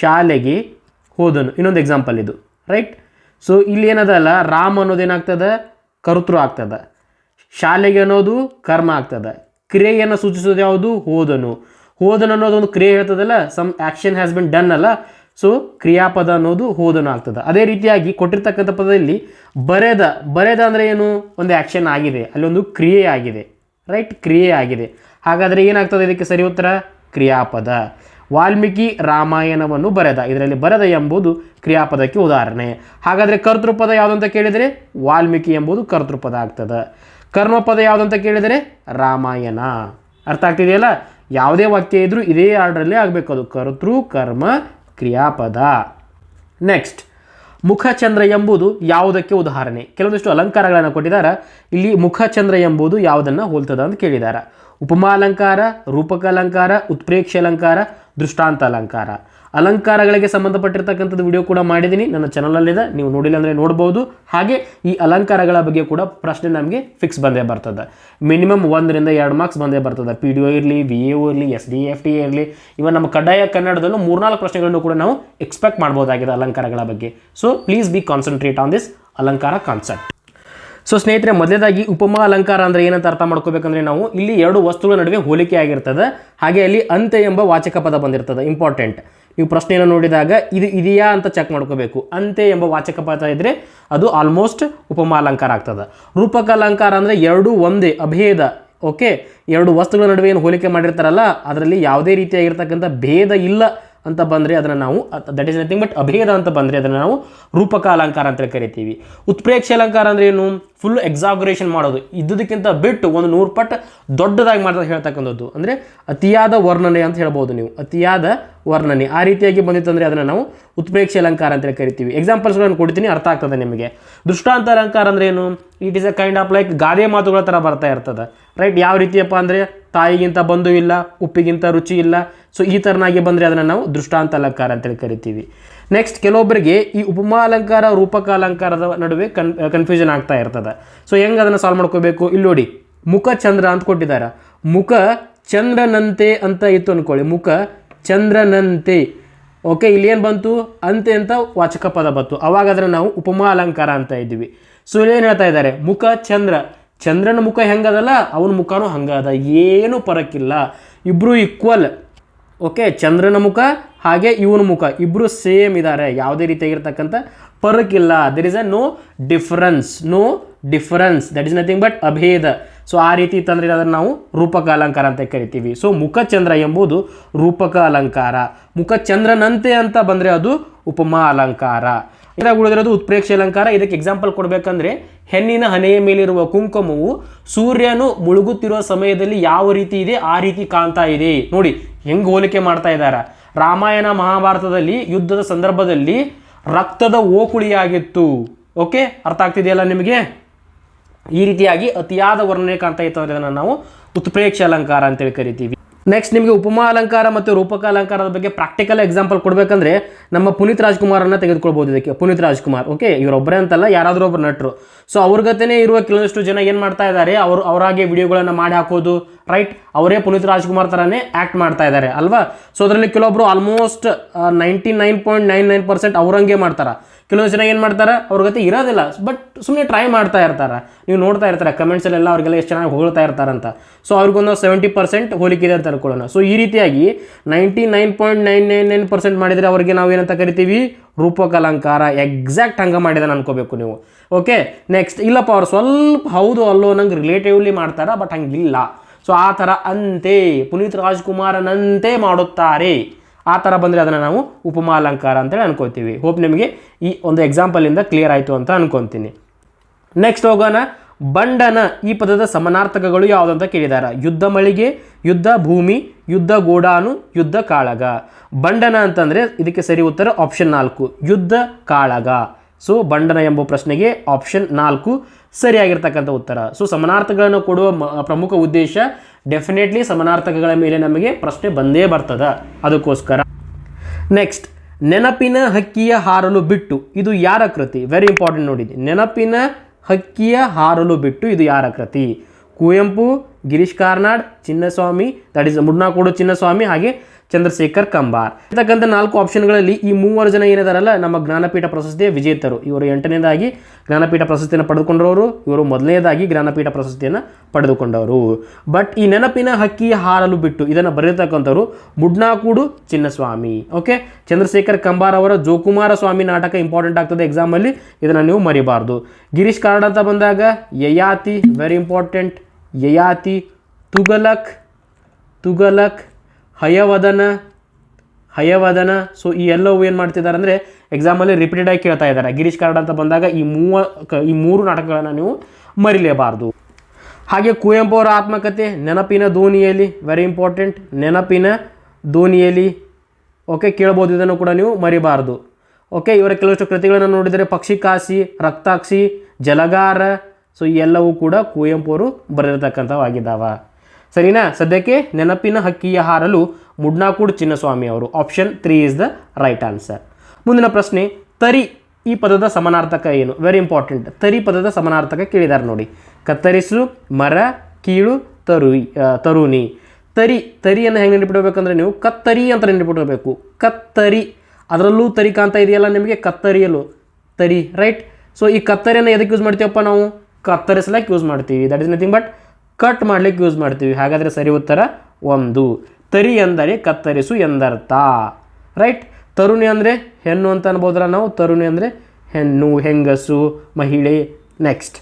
ಶಾಲೆಗೆ ಹೋದನು. ಇನ್ನೊಂದು ಎಕ್ಸಾಂಪಲ್ ಇದು. ರೈಟ್ ಸೊ ಇಲ್ಲಿ ಏನದಲ್ಲ? ರಾಮ ಅನ್ನೋದೇನಾಗ್ತದೆ? ಕರ್ತೃ ಆಗ್ತದೆ. ಶಾಲೆಗೆ ಅನ್ನೋದು ಕರ್ಮ ಆಗ್ತದೆ. ಕ್ರಿಯೆಯನ್ನು ಸೂಚಿಸೋದು ಯಾವುದು? ಹೋದನು ಹೋದನು ಅನ್ನೋದು ಒಂದು ಕ್ರಿಯೆ ಹೇಳ್ತದಲ್ಲ some action has been done ಅಲ್ಲ? ಸೊ ಕ್ರಿಯಾಪದ ಅನ್ನೋದು ಹೋದನು ಆಗ್ತದೆ. ಅದೇ ರೀತಿಯಾಗಿ ಕೊಟ್ಟಿರ್ತಕ್ಕಂಥ ಪದದಲ್ಲಿ ಬರೆದ ಬರೆದ ಅಂದರೆ ಏನು? ಒಂದು ಆ್ಯಕ್ಷನ್ ಆಗಿದೆ. ಅಲ್ಲಿ ಒಂದು ಕ್ರಿಯೆ ಆಗಿದೆ. ರೈಟ್ ಕ್ರಿಯೆ ಆಗಿದೆ. ಹಾಗಾದರೆ ಏನಾಗ್ತದೆ ಇದಕ್ಕೆ ಸರಿ ಉತ್ತರ? ಕ್ರಿಯಾಪದ. ವಾಲ್ಮೀಕಿ ರಾಮಾಯಣವನ್ನು ಬರೆದ. ಇದರಲ್ಲಿ ಬರೆದ ಎಂಬುದು ಕ್ರಿಯಾಪದಕ್ಕೆ ಉದಾಹರಣೆ. ಹಾಗಾದರೆ ಕರ್ತೃಪದ ಯಾವುದು ಅಂತ ಕೇಳಿದರೆ? ವಾಲ್ಮೀಕಿ ಎಂಬುದು ಕರ್ತೃಪದ ಆಗ್ತದೆ. ಕರ್ಮಪದ ಯಾವುದಂತ ಕೇಳಿದರೆ ರಾಮಾಯಣ. ಅರ್ಥ ಆಗ್ತಿದೆಯಲ್ಲ? ಯಾವುದೇ ವಾಕ್ಯ ಇದ್ರೂ ಇದೇ ಆರ್ಡ್ರಲ್ಲೇ ಆಗಬೇಕು ಅದು ಕರ್ತೃ, ಕರ್ಮ, ಕ್ರಿಯಾಪದ. ನೆಕ್ಸ್ಟ್ ಮುಖಚಂದ್ರ ಎಂಬುದು ಯಾವುದಕ್ಕೆ ಉದಾಹರಣೆ? ಕೆಲವೊಂದಿಷ್ಟು ಅಲಂಕಾರಗಳನ್ನು ಕೊಟ್ಟಿದ್ದಾರೆ. ಇಲ್ಲಿ ಮುಖಚಂದ್ರ ಎಂಬುದು ಯಾವುದನ್ನು ಹೋಲ್ತದ ಅಂತ ಕೇಳಿದ್ದಾರೆ. ಉಪಮಾಲಂಕಾರ, ರೂಪಕ ಅಲಂಕಾರ, ಉತ್ಪ್ರೇಕ್ಷ ಅಲಂಕಾರ, ದೃಷ್ಟಾಂತ ಅಲಂಕಾರ. ಅಲಂಕಾರಗಳಿಗೆ ಸಂಬಂಧಪಟ್ಟಿರ್ತಕ್ಕಂಥದ್ದು ವಿಡಿಯೋ ಕೂಡ ಮಾಡಿದ್ದೀನಿ. ನನ್ನ ಚಾನಲಲ್ಲಿದೆ ನೀವು ನೋಡಿಲ್ಲ ಅಂದರೆ ನೋಡ್ಬೋದು. ಹಾಗೆ ಈ ಅಲಂಕಾರಗಳ ಬಗ್ಗೆ ಕೂಡ ಪ್ರಶ್ನೆ ನಮಗೆ ಫಿಕ್ಸ್ ಬಂದೇ ಬರ್ತದೆ. ಮಿನಿಮಮ್ ಒಂದರಿಂದ ಎರಡು ಮಾರ್ಕ್ಸ್ ಬಂದೇ ಬರ್ತದೆ. ಪಿ ಡಿ ಒ ಇರಲಿ ವಿ ಎ ಒ ಇರಲಿ ಎಸ್ ಡಿ ಎಫ್ ಟಿ ಇರಲಿ ಇವನ್ ನಮ್ಮ ಕಡ್ಡಾಯ ಕನ್ನಡದಲ್ಲೂ ಮೂರ್ನಾಲ್ಕು ಪ್ರಶ್ನೆಗಳನ್ನು ಕೂಡ ನಾವು ಎಕ್ಸ್ಪೆಕ್ಟ್ ಮಾಡ್ಬೋದಾಗಿದೆ ಅಲಂಕಾರಗಳ ಬಗ್ಗೆ. So please be concentrate on this ಅಲಂಕಾರ ಕಾನ್ಸೆಪ್ಟ್ ಸೊ ಸ್ನೇಹಿತರೆ, ಮೊದಲೇದಾಗಿ ಉಪಮಾ ಅಲಂಕಾರ ಅಂದರೆ ಏನಂತ ಅರ್ಥ ಮಾಡ್ಕೋಬೇಕಂದ್ರೆ ನಾವು ಇಲ್ಲಿ ಎರಡು ವಸ್ತುಗಳ ನಡುವೆ ಹೋಲಿಕೆ ಆಗಿರ್ತದೆ. ಹಾಗೆ ಅಲ್ಲಿ ಅಂತ್ಯ ಎಂಬ ವಾಚಕ ಪದ ಬಂದಿರ್ತದೆ. ಇಂಪಾರ್ಟೆಂಟ್ ನೀವು ಪ್ರಶ್ನೆಯನ್ನು ನೋಡಿದಾಗ ಇದು ಇದೆಯಾ ಅಂತ ಚೆಕ್ ಮಾಡ್ಕೋಬೇಕು. ಅಂತೆ ಎಂಬ ವಾಚಕ ಪದ ಇದ್ದರೆ ಅದು ಆಲ್ಮೋಸ್ಟ್ ಉಪಮಾಲಂಕಾರ ಆಗ್ತದೆ. ರೂಪಕ ಅಲಂಕಾರ ಅಂದರೆ ಎರಡು ಒಂದೇ, ಅಭೇದ ಓಕೆ ಎರಡು ವಸ್ತುಗಳ ನಡುವೆ ಏನು ಹೋಲಿಕೆ ಮಾಡಿರ್ತಾರಲ್ಲ, ಅದರಲ್ಲಿ ಯಾವುದೇ ರೀತಿಯಾಗಿರ್ತಕ್ಕಂಥ ಭೇದ ಇಲ್ಲ ಅಂತ ಬಂದರೆ ಅದನ್ನು ನಾವು ದಟ್ ಈಸ್ ನಥಿಂಗ್ ಬಟ್ ಅಭೇದ ಅಂತ ಬಂದರೆ ಅದನ್ನು ನಾವು ರೂಪಕ ಅಲಂಕಾರ ಅಂತ ಕರಿತೀವಿ. ಉತ್ಪ್ರೇಕ್ಷ ಅಲಂಕಾರ ಅಂದರೆ ಏನು? ಫುಲ್ ಎಕ್ಸಾಗ್ರೇಷನ್ ಮಾಡೋದು. ಇದ್ದುದಕ್ಕಿಂತ ಬಿಟ್ಟು ಒಂದು ನೂರು ಪಟ್ಟು ದೊಡ್ಡದಾಗಿ ಮಾಡ್ತಾ ಹೇಳ್ತಕ್ಕಂಥದ್ದು. ಅಂದರೆ ಅತಿಯಾದ ವರ್ಣನೆ ಅಂತ ಹೇಳ್ಬೋದು ನೀವು. ಅತಿಯಾದ ವರ್ಣನೆ. ಆ ರೀತಿಯಾಗಿ ಬಂದಿತ್ತಂದರೆ ಅದನ್ನು ನಾವು ಉತ್ಪ್ರೇಕ್ಷ ಅಲಂಕಾರ ಅಂತ ಕರಿತೀವಿ. ಎಕ್ಸಾಂಪಲ್ಸ್ಗಳನ್ನು ಕೊಡ್ತೀನಿ, ಅರ್ಥ ಆಗ್ತದೆ ನಿಮಗೆ. ದೃಷ್ಟಾಂತ ಅಲಂಕಾರ ಅಂದರೆ ಏನು? It is a kind of like ಗಾದೆ ಮಾತುಗಳ ಥರ ಬರ್ತಾ ಇರ್ತದೆ. ರೈಟ್ ಯಾವ ರೀತಿಯಪ್ಪ ಅಂದರೆ ತಾಯಿಗಿಂತ ಬಂಧು ಇಲ್ಲ, ಉಪ್ಪಿಗಿಂತ ರುಚಿ ಇಲ್ಲ. ಸೊ ಈ ಥರನಾಗಿ ಬಂದರೆ ಅದನ್ನು ನಾವು ದೃಷ್ಟಾಂತ ಅಲಂಕಾರ ಅಂತೇಳಿ ಕರಿತೀವಿ. ನೆಕ್ಸ್ಟ್ ಕೆಲವೊಬ್ಬರಿಗೆ ಈ ಉಪಮಾ ಅಲಂಕಾರ, ರೂಪಕ ಅಲಂಕಾರದ ನಡುವೆ ಕನ್ ಕನ್ಫ್ಯೂಷನ್ ಆಗ್ತಾ ಇರ್ತದೆ. ಸೊ ಹೆಂಗೆ ಅದನ್ನು ಸಾಲ್ವ್ ಮಾಡ್ಕೋಬೇಕು? ಇಲ್ಲಿ ನೋಡಿ, ಮುಖ ಚಂದ್ರ ಅಂತ ಕೊಟ್ಟಿದ್ದಾರೆ. ಮುಖ ಚಂದ್ರನಂತೆ ಅಂತ ಇತ್ತು ಅಂದ್ಕೊಳ್ಳಿ ಮುಖ ಚಂದ್ರನಂತೆ. ಓಕೆ ಇಲ್ಲಿ ಏನು ಬಂತು? ಅಂತೆ ಅಂತ ವಾಚಕ ಪದ ಬಂತು. ಅವಾಗ ಅದನ್ನು ನಾವು ಉಪಮಾ ಅಲಂಕಾರ ಅಂತ ಇದ್ವಿ ಸೊ ಏನು ಹೇಳ್ತಾ ಇದ್ದಾರೆ? ಮುಖ ಚಂದ್ರ. ಚಂದ್ರನ ಮುಖ ಹೆಂಗದಲ್ಲ? ಅವನ ಮುಖನೂ ಹಂಗದ. ಏನು ಪರಕ್ಕಿಲ್ಲ ಇಬ್ಬರು ಈಕ್ವಲ್ ಓಕೆ ಚಂದ್ರನ ಮುಖ, ಹಾಗೆ ಇವನ ಮುಖ. ಇಬ್ಬರು ಸೇಮ್ ಇದ್ದಾರೆ ಯಾವುದೇ ರೀತಿಯಾಗಿರ್ತಕ್ಕಂಥ ಪರಕ್ಕಿಲ್ಲ there is a no difference no difference that is nothing but ಅಭೇದ. ಸೊ ಆ ರೀತಿ ತಂದರೆ ಅದನ್ನು ನಾವು ರೂಪಕ ಅಲಂಕಾರ ಅಂತ ಕರಿತೀವಿ. ಸೊ ಮುಖಚಂದ್ರ ಎಂಬುದು ರೂಪಕ ಅಲಂಕಾರ. ಮುಖಚಂದ್ರನಂತೆ ಅಂತ ಬಂದರೆ ಅದು ಉಪಮಾ ಅಲಂಕಾರ. ಇದಾಗ ಉಳಿದಿರೋದು ಉತ್ಪ್ರೇಕ್ಷ ಅಲಂಕಾರ. ಇದಕ್ಕೆ ಎಕ್ಸಾಂಪಲ್ ಕೊಡಬೇಕಂದ್ರೆ ಹೆಣ್ಣಿನ ಹಣೆಯ ಮೇಲಿರುವ ಕುಂಕುಮವು ಸೂರ್ಯನು ಮುಳುಗುತ್ತಿರುವ ಸಮಯದಲ್ಲಿ ಯಾವ ರೀತಿ ಇದೆ, ಆ ರೀತಿ ಕಾಣ್ತಾ ಇದೆ. ನೋಡಿ, ಹೆಂಗ್ ಹೋಲಿಕೆ ಮಾಡ್ತಾ ಇದ್ದಾರೆ ರಾಮಾಯಣ ಮಹಾಭಾರತದಲ್ಲಿ ಯುದ್ಧದ ಸಂದರ್ಭದಲ್ಲಿ ರಕ್ತದ ಓಕುಳಿಯಾಗಿತ್ತು. ಓಕೆ, ಅರ್ಥ ಆಗ್ತಿದೆಯಲ್ಲ ನಿಮಗೆ? ಈ ರೀತಿಯಾಗಿ ಅತಿಯಾದ ವರ್ಣನೆ ಕಾಣ್ತಾ ಇತ್ತು ಅದನ್ನು ನಾವು ಉತ್ಪ್ರೇಕ್ಷ ಅಲಂಕಾರ ಅಂತೇಳಿ ಕರಿತೀವಿ. ನೆಕ್ಸ್ಟ್ ನಿಮಗೆ ಉಪಮಾ ಅಲಂಕಾರ ಮತ್ತು ರೂಪಕ ಅಲಂಕಾರದ ಬಗ್ಗೆ ಪ್ರಾಕ್ಟಿಕಲ್ ಎಕ್ಸಾಂಪಲ್ ಕೊಡಬೇಕಂದ್ರೆ ನಮ್ಮ ಪುನೀತ್ ರಾಜ್ಕುಮಾರನ್ನು ತೆಗೆದುಕೊಳ್ಬೋದು ಇದಕ್ಕೆ. ಪುನೀತ್ ರಾಜ್ಕುಮಾರ್ ಓಕೆ ಇವರೊಬ್ಬರೇ ಅಂತಲ್ಲ, ಯಾರಾದರೂ ಒಬ್ಬರು ನಟರು. ಸೊ ಅವ್ರ ಗತನೇ ಇರುವ ಕೆಲವೊಂದಷ್ಟು ಜನ ಏನು ಮಾಡ್ತಾ ಇದ್ದಾರೆ? ಅವರು, ಅವರಾಗೆ ವಿಡಿಯೋಗಳನ್ನು ಮಾಡಿ ಹಾಕೋದು ರೈಟ್ ಅವರೇ ಪುನೀತ್ ರಾಜ್ಕುಮಾರ್ ಥರನೇ ಆ್ಯಕ್ಟ್ ಮಾಡ್ತಾ ಇದ್ದಾರೆ, ಅಲ್ವಾ? ಸೊ ಅದರಲ್ಲಿ ಕೆಲವೊಬ್ಬರು almost ninety nine point nine nine percent ಅವರಂಗೆ ಮಾಡ್ತಾರೆ. ಕೆಲವೊಂದು ಜನ ಏನು ಮಾಡ್ತಾರೆ? ಅವ್ರ ಗತಿ ಇರೋದಿಲ್ಲ. ಬಟ್ ಸುಮ್ಮನೆ ಟ್ರೈ ಮಾಡ್ತಾ ಇರ್ತಾರೆ. ನೀವು ನೋಡ್ತಾ ಇರ್ತಾರೆ ಕಮೆಂಟ್ಸಲ್ಲೆಲ್ಲ ಅವ್ರಿಗೆಲ್ಲ ಎಷ್ಟು ಚೆನ್ನಾಗಿ ಹೊಗಳ್ತಾ ಇರ್ತಾರಂತ ಸೊ ಅವ್ರಿಗೊಂದು ಸೆವೆಂಟಿ ಪರ್ಸೆಂಟ್ ಹೋಲಿಕೆ ಅಂತ ಅನ್ಕೊಳ್ಳೋಣ ಸೊ ಈ ರೀತಿಯಾಗಿ ninety nine point nine nine nine percent ಮಾಡಿದರೆ ಅವರಿಗೆ ನಾವು ಏನಂತ ಕರಿತೀವಿ? ರೂಪಕಲಂಕಾರ. ಎಕ್ಸಾಕ್ಟ್ ಹಂಗೆ ಮಾಡಿದ ಅನ್ಕೋಬೇಕು ನೀವು. ಓಕೆ ನೆಕ್ಸ್ಟ್ ಇಲ್ಲಪ್ಪ ಅವ್ರು ಸ್ವಲ್ಪ ಹೌದು ಅಲ್ಲೋ ನಂಗೆ ರಿಲೇಟಿವ್ಲಿ ಮಾಡ್ತಾರೆ ಬಟ್ ಹಂಗಿಲ್ಲ. ಸೊ ಆ ಥರ ಅಂತೆ. ಪುನೀತ್ ರಾಜ್ಕುಮಾರನಂತೆ ಮಾಡುತ್ತಾರೆ. ಆ ಥರ ಬಂದರೆ ಅದನ್ನು ನಾವು ಉಪಮಾಲಂಕಾರ ಅಂತೇಳಿ ಅನ್ಕೋತೀವಿ ಹೋಪ್ ನಿಮಗೆ ಈ ಒಂದು ಎಕ್ಸಾಂಪಲಿಂದ ಕ್ಲಿಯರ್ ಆಯಿತು ಅಂತ ಅನ್ಕೊತೀನಿ ನೆಕ್ಸ್ಟ್ ಹೋಗೋಣ. ಬಂಡನ ಈ ಪದದ ಸಮನಾರ್ಥಕಗಳು ಯಾವುದಂತ ಕೇಳಿದ್ದಾರೆ ಯುದ್ಧ ಮಳಿಗೆ, ಯುದ್ಧ ಭೂಮಿ, ಯುದ್ಧ ಗೋಡಾನು, ಯುದ್ಧ ಕಾಳಗ. ಬಂಡನ ಅಂತಂದರೆ ಇದಕ್ಕೆ ಸರಿ ಉತ್ತರ ಆಪ್ಷನ್ ನಾಲ್ಕು. ಯುದ್ಧ ಕಾಳಗ. ಸೊ ಬಂಡನ ಎಂಬ ಪ್ರಶ್ನೆಗೆ ಆಪ್ಷನ್ ನಾಲ್ಕು ಸರಿಯಾಗಿರ್ತಕ್ಕಂಥ ಉತ್ತರ. ಸೊ ಸಮನಾರ್ಥಗಳನ್ನು ಕೊಡುವ ಪ್ರಮುಖ ಉದ್ದೇಶ ಡೆಫಿನೆಟ್ಲಿ ಸಮಾನಾರ್ಥಕಗಳ ಮೇಲೆ ನಮಗೆ ಪ್ರಶ್ನೆ ಬಂದೇ ಬರ್ತದ. ಅದಕ್ಕೋಸ್ಕರ. ನೆಕ್ಸ್ಟ್ ನೆನಪಿನ ಹಕ್ಕಿಯ ಹಾರಲು ಬಿಟ್ಟು ಇದು ಯಾರ ಕೃತಿ? ವೆರಿ ಇಂಪಾರ್ಟೆಂಟ್ ನೋಡಿದ್ದೀನಿ ನೆನಪಿನ ಹಕ್ಕಿಯ ಹಾರಲು ಬಿಟ್ಟು ಇದು ಯಾರ ಕೃತಿ? ಕುವೆಂಪು ಗಿರೀಶ್ ಕಾರ್ನಾಡ್, ಚಿನ್ನಸ್ವಾಮಿ ದಟ್ ಇಸ್ ಮುಡ್ನಾಕೋಡು ಚಿನ್ನಸ್ವಾಮಿ ಹಾಗೆ ಚಂದ್ರಶೇಖರ್ ಕಂಬಾರ್. ಇರ್ತಕ್ಕಂಥ ನಾಲ್ಕು ಆಪ್ಷನ್ಗಳಲ್ಲಿ ಈ ಮೂವರು ಜನ ಏನಿದಾರಲ್ಲ, ನಮ್ಮ ಜ್ಞಾನಪೀಠ ಪ್ರಶಸ್ತಿಯ ವಿಜೇತರು. ಇವರು ಎಂಟನೇದಾಗಿ ಜ್ಞಾನಪೀಠ ಪ್ರಶಸ್ತಿಯನ್ನು ಪಡೆದುಕೊಂಡವರು. ಇವರು ಮೊದಲನೇದಾಗಿ ಜ್ಞಾನಪೀಠ ಪ್ರಶಸ್ತಿಯನ್ನು ಪಡೆದುಕೊಂಡವರು. ಬಟ್ ಈ ನೆನಪಿನ ಹಕ್ಕಿ ಹಾರಲು ಬಿಟ್ಟು ಇದನ್ನು ಬರೆಯತಕ್ಕಂಥವ್ರು ಮುಡ್ನಾಕೂಡು ಚಿನ್ನಸ್ವಾಮಿ. ಓಕೆ ಚಂದ್ರಶೇಖರ್ ಕಂಬಾರ್ ಅವರ ಜೋಕುಮಾರ ಸ್ವಾಮಿ ನಾಟಕ ಇಂಪಾರ್ಟೆಂಟ್ ಆಗ್ತದೆ ಎಕ್ಸಾಮಲ್ಲಿ ಇದನ್ನು ನೀವು ಮರಿಬಾರ್ದು. ಗಿರೀಶ್ ಕಾರ್ಡ್ ಅಂತ ಬಂದಾಗ, Yayati very important Yayati, Tughlaq Tughlaq, Hayavadana Hayavadana. So ಈ ಎಲ್ಲವೂ ಏನು ಮಾಡ್ತಿದ್ದಾರೆ ಅಂದರೆ ಎಕ್ಸಾಮಲ್ಲಿ ರಿಪೀಟೆಡ್ ಆಗಿ ಕೇಳ್ತಾ ಇದ್ದಾರೆ. ಗಿರೀಶ್ ಕಾರ್ಡ್ ಅಂತ ಬಂದಾಗ ಈ ಮೂವ ಈ ಮೂರು ನಾಟಕಗಳನ್ನು ನೀವು ಮರಿಲೇಬಾರ್ದು. ಹಾಗೆ ಕುವೆಂಪು ಅವರ ಆತ್ಮಕಥೆ ನೆನಪಿನ ದೋಣಿಯಲ್ಲಿ ವೆರಿ ಇಂಪಾರ್ಟೆಂಟ್ ನೆನಪಿನ ದೋಣಿಯಲ್ಲಿ. ಓಕೆ ಕೇಳ್ಬೋದು ಇದನ್ನು ಕೂಡ ನೀವು ಮರಿಬಾರ್ದು. ಓಕೆ ಇವರ ಕೆಲವಷ್ಟು ಕೃತಿಗಳನ್ನು ನೋಡಿದರೆ ಪಕ್ಷಿಕಾಸಿ ರಕ್ತಾಕ್ಷಿ, ಜಲಗಾರ ಸೊ ಈ ಎಲ್ಲವೂ ಕೂಡ ಕುವೆಂಪು ಅವರು ಬರೆದಿರ್ತಕ್ಕಂಥವಾಗಿದ್ದಾವ. ಸರಿನಾ? ಸದ್ಯಕ್ಕೆ ನೆನಪಿನ ಹಕ್ಕಿಯ ಹಾರಲು ಮುಡ್ನಾಕೂಡ್ ಚಿನ್ನಸ್ವಾಮಿ ಅವರು. Option three is the right answer ಮುಂದಿನ ಪ್ರಶ್ನೆ ತರಿ ಈ ಪದದ ಸಮಾನಾರ್ಥಕ ಏನು? ವೆರಿ ಇಂಪಾರ್ಟೆಂಟ್ ತರಿ ಪದದ ಸಮಾನಾರ್ಥಕ ಕೇಳಿದ್ದಾರೆ ನೋಡಿ. ಕತ್ತರಿಸು ಮರ ಕೀಳು ತರುಯಿ ಆ, ತರುಣಿ. ತರಿ ತರಿಯನ್ನು ಹೆಂಗೆ ನೆನಪಿಡಬೇಕಂದ್ರೆ ನೀವು ಕತ್ತರಿ ಅಂತ ನೆನಪಿಡಬೇಕು ಕತ್ತರಿ. ಅದರಲ್ಲೂ ತರಿ ಕಾಣ್ತಾ ಇದೆಯಲ್ಲ ನಿಮಗೆ? ಕತ್ತರಿಯಲು ತರಿ ರೈಟ್ ಸೊ ಈ ಕತ್ತರಿಯನ್ನು ಎದಕ್ಕೆ ಯೂಸ್ ಮಾಡ್ತೀವಪ್ಪ ನಾವು? ಕತ್ತರಿಸ್ಲಿಕ್ಕೆ ಯೂಸ್ ಮಾಡ್ತೀವಿ. That is nothing but cut ಮಾಡ್ಲಿಕ್ಕೆ ಯೂಸ್ ಮಾಡ್ತೀವಿ. ಹಾಗಾದರೆ ಸರಿ ಉತ್ತರ ಒಂದು. ತರಿ ಎಂದರೆ ಕತ್ತರಿಸು ಎಂದರ್ಥ. ರೈಟ್ ತರುಣಿ ಅಂದರೆ ಹೆಣ್ಣು ಅಂತ ಅನ್ಬೋದ್ರ ನಾವು? ತರುಣಿ ಅಂದರೆ ಹೆಣ್ಣು, ಹೆಂಗಸು, ಮಹಿಳೆ. ನೆಕ್ಸ್ಟ್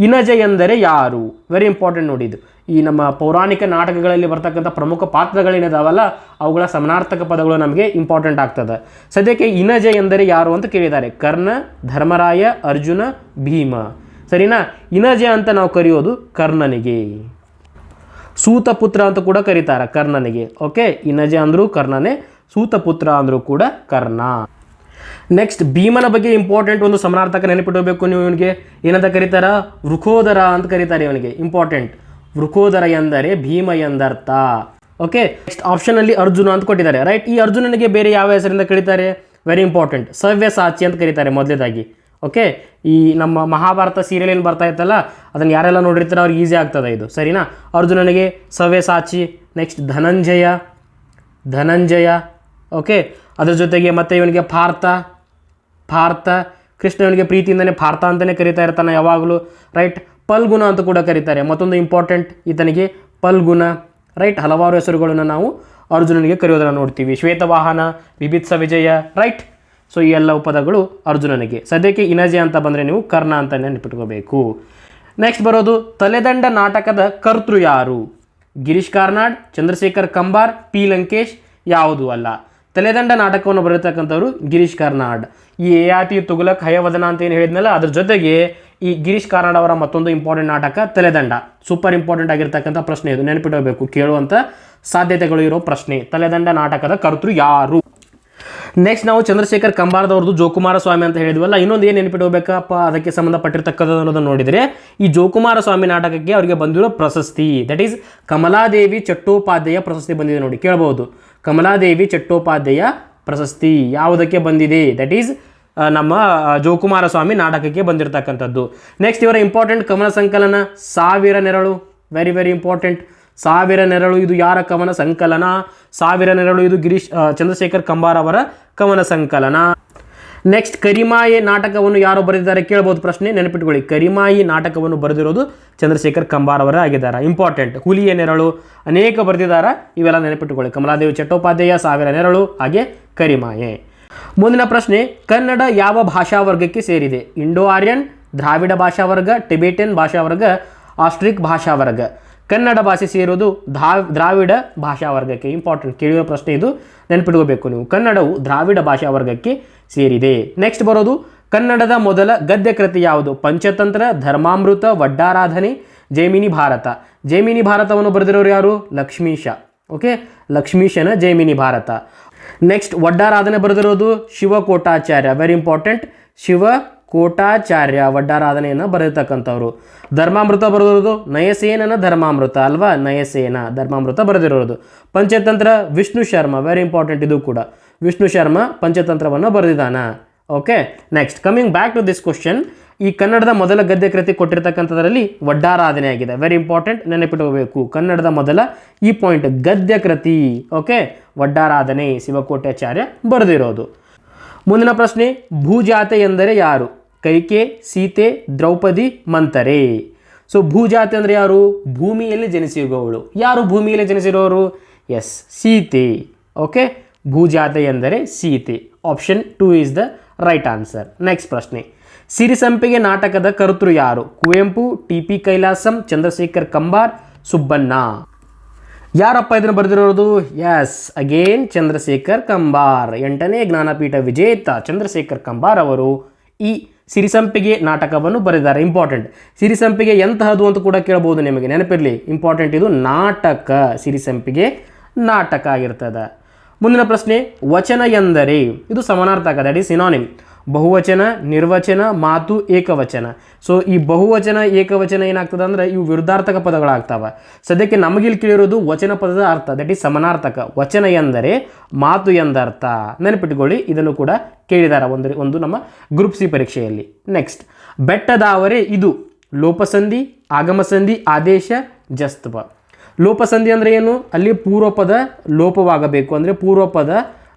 ಇನಜ ಎಂದರೆ ಯಾರು? ವೆರಿ ಇಂಪಾರ್ಟೆಂಟ್ ನೋಡಿದ್ದು ಈ ನಮ್ಮ ಪೌರಾಣಿಕ ನಾಟಕಗಳಲ್ಲಿ ಬರ್ತಕ್ಕಂಥ ಪ್ರಮುಖ ಪಾತ್ರಗಳೇನಿದಾವಲ್ಲ, ಅವುಗಳ ಸಮನಾರ್ಥಕ ಪದಗಳು ನಮಗೆ ಇಂಪಾರ್ಟೆಂಟ್ ಆಗ್ತದೆ. ಸದ್ಯಕ್ಕೆ ಇನಜ ಎಂದರೆ ಯಾರು ಅಂತ ಕೇಳಿದ್ದಾರೆ. ಕರ್ಣ, ಧರ್ಮರಾಯ, ಅರ್ಜುನ, ಭೀಮ. ಸರಿನಾ? ಇನಜ ಅಂತ ನಾವು ಕರೆಯೋದು ಕರ್ಣನಿಗೆ. ಸೂತಪುತ್ರ ಅಂತ ಕೂಡ ಕರೀತಾರೆ ಕರ್ಣನಿಗೆ. ಓಕೆ? ಇನಜ ಅಂದರೂ ಕರ್ಣನೇ, ಸೂತಪುತ್ರ ಅಂದರೂ ಕೂಡ ಕರ್ಣ. ನೆಕ್ಸ್ಟ್ ಭೀಮನ ಬಗ್ಗೆ ಇಂಪಾರ್ಟೆಂಟ್ ಒಂದು ಸಮಾನಾರ್ಥಕ ನೆನಪಿಡಬೇಕು ನೀವು ಇವನಿಗೆ. ಏನಂತ ಕರೀತಾರ? ವೃಕೋದರ ಅಂತ ಕರೀತಾರೆ ಇವನಿಗೆ. ಇಂಪಾರ್ಟೆಂಟ್ ವೃಕೋದರ ಎಂದರೆ ಭೀಮ ಎಂದರ್ಥ. ಓಕೆ? ನೆಕ್ಸ್ಟ್ ಆಪ್ಷನಲ್ಲಿ ಅರ್ಜುನ ಅಂತ ಕೊಟ್ಟಿದ್ದಾರೆ. ರೈಟ್ ಈ ಅರ್ಜುನನಿಗೆ ಬೇರೆ ಯಾವ ಹೆಸರಿಂದ ಕರೀತಾರೆ? ವೆರಿ ಇಂಪಾರ್ಟೆಂಟ್ ಸವ್ಯ ಸಾಚಿ ಅಂತ ಕರೀತಾರೆ ಮೊದಲೇದಾಗಿ. ಓಕೆ ಈ ನಮ್ಮ ಮಹಾಭಾರತ ಸೀರಿಯಲ್ ಏನು ಬರ್ತಾ ಇತ್ತಲ್ಲ, ಅದನ್ನು ಯಾರೆಲ್ಲ ನೋಡಿರ್ತಾರೆ ಅವ್ರಿಗೆ ಈಸಿ ಆಗ್ತದೆ ಇದು. ಸರಿನಾ? ಅರ್ಜುನನಿಗೆ ಸವ್ಯಸಾಚಿ ನೆಕ್ಸ್ಟ್ ಧನಂಜಯ ಧನಂಜಯ ಓಕೆ ಅದ್ರ ಜೊತೆಗೆ ಮತ್ತೆ ಇವನಿಗೆ ಪಾರ್ಥ ಪಾರ್ಥ, ಕೃಷ್ಣ ಇವನಿಗೆ ಪ್ರೀತಿಯಿಂದನೇ ಪಾರ್ಥ ಅಂತಲೇ ಕರಿತಾ ಇರ್ತಾನೆ ಯಾವಾಗಲೂ ರೈಟ್ ಪಲ್ಗುಣ ಅಂತ ಕೂಡ ಕರೀತಾರೆ. ಮತ್ತೊಂದು ಇಂಪಾರ್ಟೆಂಟ್ ಈತನಿಗೆ ಪಲ್ಗುಣ ರೈಟ್ ಹಲವಾರು ಹೆಸರುಗಳನ್ನು ನಾವು ಅರ್ಜುನನಿಗೆ ಕರೆಯೋದನ್ನು ನೋಡ್ತೀವಿ. ಶ್ವೇತವಾಹನ ವಿಭಿತ್ಸ ವಿಜಯ ರೈಟ್ ಸೊ ಈ ಎಲ್ಲ ಪದಗಳು ಅರ್ಜುನನಿಗೆ. ಸದ್ಯಕ್ಕೆ ಇನಜೆ ಅಂತ ಬಂದರೆ ನೀವು ಕರ್ಣ ಅಂತ ನೆನಪಿಟ್ಕೋಬೇಕು. ನೆಕ್ಸ್ಟ್ ಬರೋದು ತಲೆದಂಡ ನಾಟಕದ ಕರ್ತೃ ಯಾರು? ಗಿರೀಶ್ ಕಾರ್ನಾಡ್, ಚಂದ್ರಶೇಖರ್ ಕಂಬಾರ್, ಪಿ ಲಂಕೇಶ್ ಯಾವುದೂ ಅಲ್ಲ. ತಲೆದಂಡ ನಾಟಕವನ್ನು ಬರೆಯತಕ್ಕಂಥವ್ರು ಗಿರೀಶ್ ಕಾರ್ನಾಡ್. ಈ ಏಯಾತಿ ತುಗುಲಕ್ ಹಯವದನ ಅಂತ ಏನು ಹೇಳಿದ್ನಲ್ಲ, ಅದ್ರ ಜೊತೆಗೆ ಈ ಗಿರೀಶ್ ಕಾರ್ನಾಡ್ ಅವರ ಮತ್ತೊಂದು ಇಂಪಾರ್ಟೆಂಟ್ ನಾಟಕ ತಲೆದಂಡ. ಸೂಪರ್ ಇಂಪಾರ್ಟೆಂಟ್ ಆಗಿರ್ತಕ್ಕಂಥ ಪ್ರಶ್ನೆ ಇದು. ನೆನಪಿಡಬೇಕು ಕೇಳುವಂಥ ಸಾಧ್ಯತೆಗಳು ಇರೋ ಪ್ರಶ್ನೆ. ತಲೆದಂಡ ನಾಟಕದ ಕರ್ತೃ ಯಾರು? ನೆಕ್ಸ್ಟ್ ನಾವು ಚಂದ್ರಶೇಖರ್ ಕಂಬಾರದವ್ರದ್ದು ಜೋಕುಮಾರ ಸ್ವಾಮಿ ಅಂತ ಹೇಳಿದ್ವಲ್ಲ, ಇನ್ನೊಂದು ಏನು ನೆನಪಿಟ್ಕೋಬೇಕಪ್ಪ ಅದಕ್ಕೆ ಸಂಬಂಧಪಟ್ಟಿರ್ತಕ್ಕಂಥದ್ದು ಅನ್ನೋದನ್ನು ನೋಡಿದರೆ, ಈ ಜೋಕುಮಾರ ಸ್ವಾಮಿ ನಾಟಕಕ್ಕೆ ಅವರಿಗೆ ಬಂದಿರೋ ಪ್ರಶಸ್ತಿ ದಟ್ ಈಸ್ ಕಮಲಾದೇವಿ ಚಟ್ಟೋಪಾಧ್ಯಾಯ ಪ್ರಶಸ್ತಿ ಬಂದಿದೆ ನೋಡಿ ಕೇಳಬಹುದು ಕಮಲಾದೇವಿ ಚಟ್ಟೋಪಾಧ್ಯಾಯ ಪ್ರಶಸ್ತಿ ಯಾವುದಕ್ಕೆ ಬಂದಿದೆ? ದಟ್ ಈಸ್ ನಮ್ಮ ಜೋಕುಮಾರ ಸ್ವಾಮಿ ನಾಟಕಕ್ಕೆ ಬಂದಿರತಕ್ಕಂಥದ್ದು. ನೆಕ್ಸ್ಟ್ ಇವರ ಇಂಪಾರ್ಟೆಂಟ್ ಕಮಲ ಸಂಕಲನ, ಸಾವಿರ ನೆರಳು ವೆರಿ ವೆರಿ ಇಂಪಾರ್ಟೆಂಟ್ ಸಾವಿರ ನೆರಳು ಇದು ಯಾರ ಕವನ ಸಂಕಲನ? ಸಾವಿರ ನೆರಳು ಇದು ಗಿರೀಶ್ ಚಂದ್ರಶೇಖರ್ ಕಂಬಾರ್ ಅವರ ಕವನ ಸಂಕಲನ. ನೆಕ್ಸ್ಟ್ ಕರಿಮಾಯಿ ನಾಟಕವನ್ನು ಯಾರು ಬರೆದಿದ್ದಾರೆ ಕೇಳ್ಬೋದು ಪ್ರಶ್ನೆ, ನೆನಪಿಟ್ಕೊಳ್ಳಿ. ಕರಿಮಾಯಿ ನಾಟಕವನ್ನು ಬರೆದಿರೋದು ಚಂದ್ರಶೇಖರ್ ಕಂಬಾರ್ ಅವರೇ ಆಗಿದ್ದಾರೆ. ಇಂಪಾರ್ಟೆಂಟ್ ಹುಲಿಯ ನೆರಳು ಅನೇಕ ಬರೆದಿದ್ದಾರೆ. ಇವೆಲ್ಲ ನೆನಪಿಟ್ಟುಕೊಳ್ಳಿ ಕಮಲಾದೇವಿ ಚಟ್ಟೋಪಾಧ್ಯಾಯ, ಸಾವಿರ ನೆರಳು, ಹಾಗೆ ಕರಿಮಾಯೆ. ಮುಂದಿನ ಪ್ರಶ್ನೆ, ಕನ್ನಡ ಯಾವ ಭಾಷಾ ವರ್ಗಕ್ಕೆ ಸೇರಿದೆ? ಇಂಡೋ ಆರ್ಯನ್ ದ್ರಾವಿಡ ಭಾಷಾ ವರ್ಗ ಟಿಬೆಟಿಯನ್ ಭಾಷಾ ವರ್ಗ ಆಸ್ಟ್ರಿಕ್ ಭಾಷಾ ವರ್ಗ. ಕನ್ನಡ ಭಾಷೆ ಸೇರೋದು ದ್ರಾವಿಡ ಭಾಷಾ ವರ್ಗಕ್ಕೆ ಇಂಪಾರ್ಟೆಂಟ್ ಕೇಳಿರೋ ಪ್ರಶ್ನೆ ಇದು. ನೆನಪಿಟ್ಕೋಬೇಕು ನೀವು. ಕನ್ನಡವು ದ್ರಾವಿಡ ಭಾಷಾ ವರ್ಗಕ್ಕೆ ಸೇರಿದೆ. ನೆಕ್ಸ್ಟ್ ಬರೋದು, ಕನ್ನಡದ ಮೊದಲ ಗದ್ಯ ಕೃತಿ ಯಾವುದು? ಪಂಚತಂತ್ರ, ಧರ್ಮಾಮೃತ, ವಡ್ಡಾರಾಧನೆ, ಜೈಮಿನಿ ಭಾರತ. ಜೈಮಿನಿ ಭಾರತವನ್ನು ಬರೆದಿರೋರು ಯಾರು? ಲಕ್ಷ್ಮೀಶ. ಓಕೆ ಲಕ್ಷ್ಮೀಶನ ಜೈಮಿನಿ ಭಾರತ. ನೆಕ್ಸ್ಟ್ ವಡ್ಡಾರಾಧನೆ ಬರೆದಿರೋದು ಶಿವಕೋಟಾಚಾರ್ಯ ವೆರಿ ಇಂಪಾರ್ಟೆಂಟ್ ಶಿವ ಕೋಟಾಚಾರ್ಯ ವಡ್ಡಾರಾಧನೆಯನ್ನು ಬರೆದಿರ್ತಕ್ಕಂಥವ್ರು. ಧರ್ಮಾಮೃತ ಬರೆದಿರೋದು ನಯಸೇನನ ಧರ್ಮಾಮೃತ ಅಲ್ವಾ? ನಯಸೇನ ಧರ್ಮಾಮೃತ ಬರೆದಿರೋದು. ಪಂಚತಂತ್ರ ವಿಷ್ಣು ಶರ್ಮ ವೆರಿ ಇಂಪಾರ್ಟೆಂಟ್ ಇದು ಕೂಡ. ವಿಷ್ಣು ಶರ್ಮ ಪಂಚತಂತ್ರವನ್ನು ಬರೆದಿದ್ದಾನ. Okay next coming back to this question ಈ ಕನ್ನಡದ ಮೊದಲ ಗದ್ಯ ಕೃತಿ ಕೊಟ್ಟಿರ್ತಕ್ಕಂಥದ್ರಲ್ಲಿ ವಡ್ಡಾರಾಧನೆ ಆಗಿದೆ. ವೆರಿ ಇಂಪಾರ್ಟೆಂಟ್ ನೆನಪಿಟ್ಕೋಬೇಕು ಕನ್ನಡದ ಮೊದಲ ಈ ಪಾಯಿಂಟ್ ಗದ್ಯ ಕೃತಿ ಓಕೆ ವಡ್ಡಾರಾಧನೆ ಶಿವಕೋಟ್ಯಾಚಾರ್ಯ ಬರೆದಿರೋದು. ಮುಂದಿನ ಪ್ರಶ್ನೆ, ಭೂಜಾತೆ ಎಂದರೆ ಯಾರು? ಕೈಕೆ, ಸೀತೆ, ದ್ರೌಪದಿ, ಮಂತರೆ. ಸೊ ಭೂಜಾತೆ ಅಂದರೆ ಯಾರು? ಭೂಮಿಯಲ್ಲಿ ಜನಿಸಿರುವವಳು. ಯಾರು ಭೂಮಿಯಲ್ಲಿ ಜನಿಸಿರೋರು? ಎಸ್ ಸೀತೆ. ಓಕೆ ಭೂಜಾತೆ ಎಂದರೆ Sita. Option two is the right answer next ಪ್ರಶ್ನೆ. ಸಿರಿಸಂಪಿಗೆ ನಾಟಕದ ಕರ್ತೃ ಯಾರು? Kuvempu T P Kailasam, Chandrashekhar Kambar, Subbanna. ಯಾರಪ್ಪ ಇದನ್ನು ಬರೆದಿರೋದು? Yes again Chandrashekhar Kambar. ಎಂಟನೇ ಜ್ಞಾನಪೀಠ ವಿಜೇತ ಚಂದ್ರಶೇಖರ್ ಕಂಬಾರ್ ಅವರು ಈ ಸಿರಿಸಂಪಿಗೆ ನಾಟಕವನ್ನು ಬರೆದಿದ್ದಾರೆ. ಇಂಪಾರ್ಟೆಂಟ್ ಸಿರಿಸಂಪಿಗೆ ಎಂತಹದು ಅಂತ ಕೂಡ ಕೇಳಬಹುದು ನಿಮಗೆ. ನೆನಪಿರಲಿ ಇಂಪಾರ್ಟೆಂಟ್ ಇದು ನಾಟಕ. ಸಿರಿಸಂಪಿಗೆ ನಾಟಕ ಆಗಿರ್ತದೆ. ಮುಂದಿನ ಪ್ರಶ್ನೆ, ವಚನ ಎಂದರೆ, ಇದು ಸಮಾನಾರ್ಥಕ ದಟ್ ಈಸ್ ಸಿನಾನಿಮ್ ಬಹುವಚನ, ನಿರ್ವಚನ ಮಾತು ಏಕವಚನ. ಸೊ ಈ ಬಹುವಚನ, ಏಕವಚನ ಏನಾಗ್ತದೆ ಅಂದ್ರೆ ಇವು ವಿರುದ್ಧಾರ್ಥಕ ಪದಗಳಾಗ್ತವೆ. ಸದ್ಯಕ್ಕೆ ನಮಗಿಲ್ಲಿ ಕೇಳಿರೋದು ವಚನ ಪದದ ಅರ್ಥ ದಟ್ ಈಸ್ ಸಮಾನಾರ್ಥಕ. ವಚನ ಎಂದರೆ ಮಾತು ಎಂದರ್ಥ. ನೆನಪಿಟ್ಕೊಳ್ಳಿ, ಇದನ್ನು ಕೂಡ ಕೇಳಿದಾರ ಒಂದು ಒಂದು ನಮ್ಮ ಗ್ರೂಪ್ ಸಿ ಪರೀಕ್ಷೆಯಲ್ಲಿ. ನೆಕ್ಸ್ಟ್ ಬೆಟ್ಟದಾವರೆ ಇದು ಲೋಪಸಂಧಿ, ಆಗಮಸಂಧಿ, ಆದೇಶ ಜಸ್ತವ ಲೋಪಸಂಧಿ ಅಂದರೆ ಏನು? ಅಲ್ಲಿ ಪೂರ್ವಪದ ಲೋಪವಾಗಬೇಕು. ಅಂದರೆ ಪೂರ್ವಪದ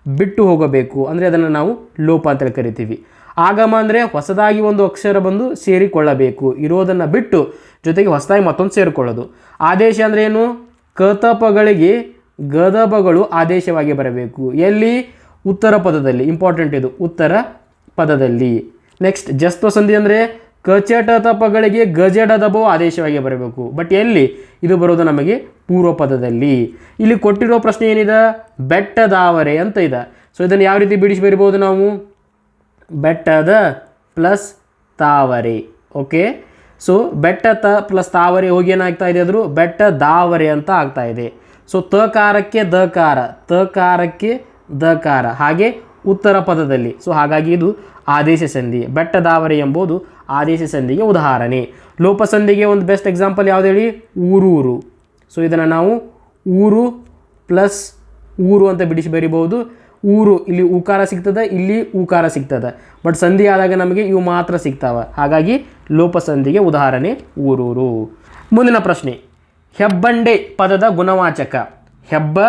ಬಿಟ್ಟು ಹೋಗಬೇಕು. ಅಂದರೆ ಅದನ್ನು ನಾವು ಲೋಪ ಅಂತ ಕರಿತೀವಿ. ಆಗಮ ಅಂದರೆ ಹೊಸದಾಗಿ ಒಂದು ಅಕ್ಷರ ಬಂದು ಸೇರಿಕೊಳ್ಳಬೇಕು. ಇರೋದನ್ನು ಬಿಟ್ಟು ಜೊತೆಗೆ ಹೊಸದಾಗಿ ಮತ್ತೊಂದು ಸೇರಿಕೊಳ್ಳೋದು. ಆದೇಶ ಅಂದರೆ ಏನು? ಕತಪಗಳಿಗೆ ಗದಬಗಳು ಆದೇಶವಾಗಿ ಬರಬೇಕು. ಎಲ್ಲಿ? ಉತ್ತರ ಪದದಲ್ಲಿ. ಇಂಪಾರ್ಟೆಂಟ್ ಇದು. ಉತ್ತರ ಪದದಲ್ಲಿ. ನೆಕ್ಸ್ಟ್ ಜಸ್ತ್ವ ಸಂಧಿ ಅಂದರೆ ಕಚಟ ತಪಗಳಿಗೆ ಗಜಡ ದಬವು ಆದೇಶವಾಗಿ ಬರಬೇಕು. ಬಟ್ ಎಲ್ಲಿ? ಇದು ಬರೋದು ನಮಗೆ ಪೂರ್ವ ಪದದಲ್ಲಿ ಇಲ್ಲಿ ಕೊಟ್ಟಿರೋ ಪ್ರಶ್ನೆ ಏನಿದೆ? ಬೆಟ್ಟದಾವರೆ ಅಂತ ಇದೆ. ಸೊ ಇದನ್ನು ಯಾವ ರೀತಿ ಬಿಡಿಸಿ ಬರಿಬೋದು ನಾವು? ಬೆಟ್ಟದ ಪ್ಲಸ್ ತಾವರೆ. ಓಕೆ ಸೊ ಬೆಟ್ಟ ತ ಪ್ಲಸ್ ತಾವರೆ ಹೋಗಿ ಏನಾಗ್ತಾ ಇದೆ ಅದ್ರು? ಬೆಟ್ಟ ದಾವರೆ ಅಂತ ಆಗ್ತಾ ಇದೆ. ಸೊ ತಕಾರಕ್ಕೆ ದಕಾರ ತಕಾರಕ್ಕೆ ದಕಾರ ಹಾಗೆ ಉತ್ತರ ಪದದಲ್ಲಿ. ಸೊ ಹಾಗಾಗಿ ಇದು ಆದೇಶ ಸಂಧಿ. ಬೆಟ್ಟದಾವರೆ ಎಂಬುದು ಆದೇಶ ಸಂಧಿಗೆ ಉದಾಹರಣೆ. ಲೋಪಸಂಧಿಗೆ ಒಂದು ಬೆಸ್ಟ್ ಎಕ್ಸಾಂಪಲ್ ಯಾವುದು ಹೇಳಿ? ಊರೂರು. ಸೊ ಇದನ್ನು ನಾವು ಊರು ಪ್ಲಸ್ ಊರು ಅಂತ ಬಿಡಿಸಿ ಬರಿಬೋದು ಊರು, ಇಲ್ಲಿ ಊಕಾರ ಸಿಗ್ತದೆ, ಇಲ್ಲಿ ಊಕಾರ ಸಿಗ್ತದೆ. ಬಟ್ ಸಂಧಿ ಆದಾಗ ನಮಗೆ ಇವು ಮಾತ್ರ ಸಿಗ್ತಾವೆ. ಹಾಗಾಗಿ ಲೋಪಸಂಧಿಗೆ ಉದಾಹರಣೆ ಊರೂರು. ಮುಂದಿನ ಪ್ರಶ್ನೆ. ಹೆಬ್ಬಂಡೆ ಪದದ ಗುಣವಾಚಕ. ಹೆಬ್ಬ,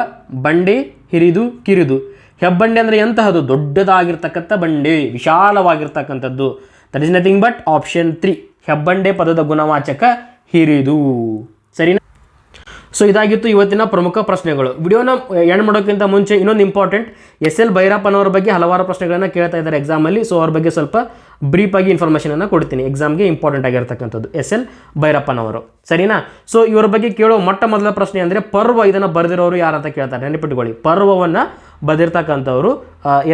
ಬಂಡೆ, ಹಿರಿದು, ಕಿರಿದು. ಹೆಬ್ಬಂಡೆ ಅಂದರೆ ಎಂತಹದು ದೊಡ್ಡದಾಗಿರ್ತಕ್ಕಂಥ ಬಂಡೆ, ವಿಶಾಲವಾಗಿರ್ತಕ್ಕಂಥದ್ದು. That is nothing but option three ಹೆಬ್ಬಂಡೆ ಪದದ ಗುಣವಾಚಕ ಹಿರಿದು. ಸರಿನಾ? ಸೊ ಇದಾಗಿತ್ತು ಇವತ್ತಿನ ಪ್ರಮುಖ ಪ್ರಶ್ನೆಗಳು. ವಿಡಿಯೋನ ಎಂಡ್ ಮಾಡೋಕ್ಕಿಂತ ಮುಂಚೆ ಇನ್ನೊಂದು ಇಂಪಾರ್ಟೆಂಟ್ ಎಸ್ ಎಲ್ ಭೈರಪ್ಪನವರ ಬಗ್ಗೆ ಹಲವಾರು ಪ್ರಶ್ನೆಗಳನ್ನು ಕೇಳ್ತಾ ಇದ್ದಾರೆ ಎಕ್ಸಾಮಲ್ಲಿ ಸೊ ಅವ್ರ ಬಗ್ಗೆ ಸ್ವಲ್ಪ ಬ್ರೀಫಾಗಿ ಇನ್ಫಾರ್ಮೇಷನನ್ನು ಕೊಡ್ತೀನಿ. ಎಕ್ಸಾಮ್ಗೆ ಇಂಪಾರ್ಟೆಂಟ್ ಆಗಿರ್ತಕ್ಕಂಥದ್ದು. ಎಸ್ ಎಲ್ ಭೈರಪ್ಪನವರು. ಸರಿನಾ? ಸೊ ಇವರ ಬಗ್ಗೆ ಕೇಳೋ ಮೊಟ್ಟ ಮೊದಲ ಪ್ರಶ್ನೆ ಅಂದರೆ ಪರ್ವ ಇದನ್ನು ಬರೆದಿರೋರು ಯಾರಂತ ಕೇಳ್ತಾರೆ. ನೆನಪಿಟ್ಕೊಳ್ಳಿ. ಪರ್ವವನ್ನು ಬರೆದಿರ್ತಕ್ಕಂಥವ್ರು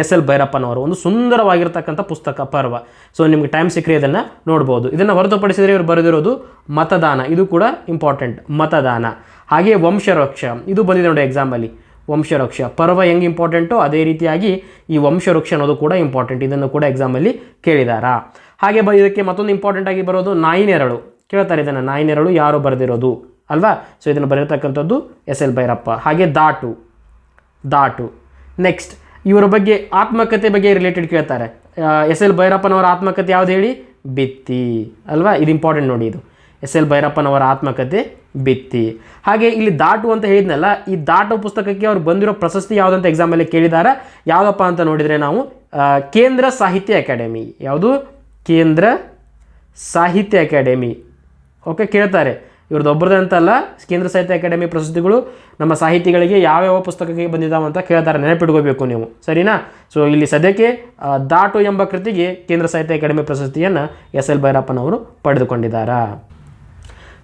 ಎಸ್ ಎಲ್ ಭೈರಪ್ಪನವರು. ಒಂದು ಸುಂದರವಾಗಿರ್ತಕ್ಕಂಥ ಪುಸ್ತಕ, ಪರ್ವ. ಸೊ ನಿಮಗೆ ಟೈಮ್ ಸಿಕ್ಕರೆ ಇದನ್ನು ನೋಡ್ಬೋದು. ಇದನ್ನು ಹೊರತುಪಡಿಸಿದರೆ ಇವರು ಬರೆದಿರೋದು ಮತದಾನ. ಇದು ಕೂಡ ಇಂಪಾರ್ಟೆಂಟ್ ಮತದಾನ. ಹಾಗೆ ವಂಶವೃಕ್ಷ ಇದು ಬಂದಿದೆ ನೋಡಿ ಎಕ್ಸಾಮಲ್ಲಿ ವಂಶವೃಕ್ಷ ಪರ್ವ ಹೆಂಗೆ ಇಂಪಾರ್ಟೆಂಟು ಅದೇ ರೀತಿಯಾಗಿ ಈ ವಂಶವೃಕ್ಷ ಅನ್ನೋದು ಕೂಡ ಇಂಪಾರ್ಟೆಂಟ್ ಇದನ್ನು ಕೂಡ ಎಕ್ಸಾಮಲ್ಲಿ ಕೇಳಿದಾರಾ? ಹಾಗೆ ಬ ಇದಕ್ಕೆ ಮತ್ತೊಂದು ಇಂಪಾರ್ಟೆಂಟ್ ಆಗಿ ಬರೋದು ನಾಯಿನೆರಳು. ಕೇಳ್ತಾರೆ ಇದನ್ನು, ನಾಯಿನೆರಳು ಯಾರು ಬರೆದಿರೋದು? ಅಲ್ವಾ? ಸೊ ಇದನ್ನು ಬರೆಯತಕ್ಕಂಥದ್ದು ಎಸ್ ಎಲ್ ಭೈರಪ್ಪ. ಹಾಗೆ ದಾಟು. ದಾಟು. ನೆಕ್ಸ್ಟ್ ಇವರ ಬಗ್ಗೆ ಆತ್ಮಕತೆ ಬಗ್ಗೆ ರಿಲೇಟೆಡ್ ಕೇಳ್ತಾರೆ. ಎಸ್ ಎಲ್ ಭೈರಪ್ಪನವರ ಆತ್ಮಕತೆ ಯಾವ್ದು ಹೇಳಿ? ಬಿತ್ತಿ ಅಲ್ವಾ? ಇದು ಇಂಪಾರ್ಟೆಂಟ್ ನೋಡಿ ಇದು. ಎಸ್ ಎಲ್ ಭೈರಪ್ಪನವರ ಆತ್ಮಕತೆ ಬಿತ್ತಿ. ಹಾಗೆ ಇಲ್ಲಿ ದಾಟು ಅಂತ ಹೇಳಿದ್ನಲ್ಲ, ಈ ದಾಟು ಪುಸ್ತಕಕ್ಕೆ ಅವ್ರು ಬಂದಿರೋ ಪ್ರಶಸ್ತಿ ಯಾವುದಂತ ಎಕ್ಸಾಮಲ್ಲಿ ಕೇಳಿದ್ದಾರೆ ಯಾವುದಪ್ಪ ಅಂತ ನೋಡಿದರೆ ನಾವು ಕೇಂದ್ರ ಸಾಹಿತ್ಯ ಅಕಾಡೆಮಿ. ಯಾವುದು? ಕೇಂದ್ರ ಸಾಹಿತ್ಯ ಅಕಾಡೆಮಿ. ಓಕೆ, ಕೇಳ್ತಾರೆ. ಇವ್ರದ್ದು ಒಬ್ಬರದೇ ಅಂತಲ್ಲ, ಕೇಂದ್ರ ಸಾಹಿತ್ಯ ಅಕಾಡೆಮಿ ಪ್ರಶಸ್ತಿಗಳು ನಮ್ಮ ಸಾಹಿತಿಗಳಿಗೆ ಯಾವ್ಯಾವ ಪುಸ್ತಕಕ್ಕೆ ಬಂದಿದ್ದಾವೆ ಅಂತ ಕೇಳ್ತಾರೆ. ನೆನಪಿಟ್ಕೋಬೇಕು ನೀವು. ಸರಿನಾ? ಸೊ ಇಲ್ಲಿ ಸದ್ಯಕ್ಕೆ ದಾಟು ಎಂಬ ಕೃತಿಗೆ ಕೇಂದ್ರ ಸಾಹಿತ್ಯ ಅಕಾಡೆಮಿ ಪ್ರಶಸ್ತಿಯನ್ನು ಎಸ್ ಎಲ್ ಭೈರಪ್ಪನವರು ಪಡೆದುಕೊಂಡಿದ್ದಾರೆ?